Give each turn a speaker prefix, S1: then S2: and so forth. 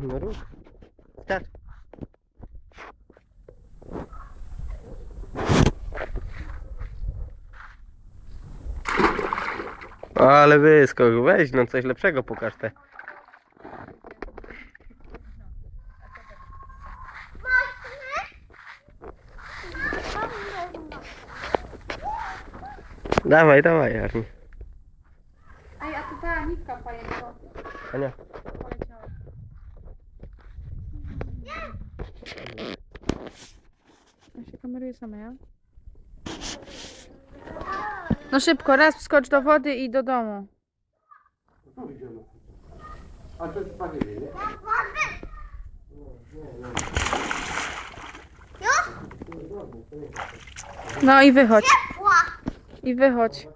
S1: No rób. Start. Ale wyskok, weź no coś lepszego pokaż te. Dawaj, dawaj, Arni.
S2: Ej, a tu ta nitka.
S1: Ania.
S2: Ja się kameruje sama ja. No szybko, raz wskocz do wody i do domu. No tu idziemy.
S1: A to jest prawie, nie?
S2: No i wychodź. I wychodź.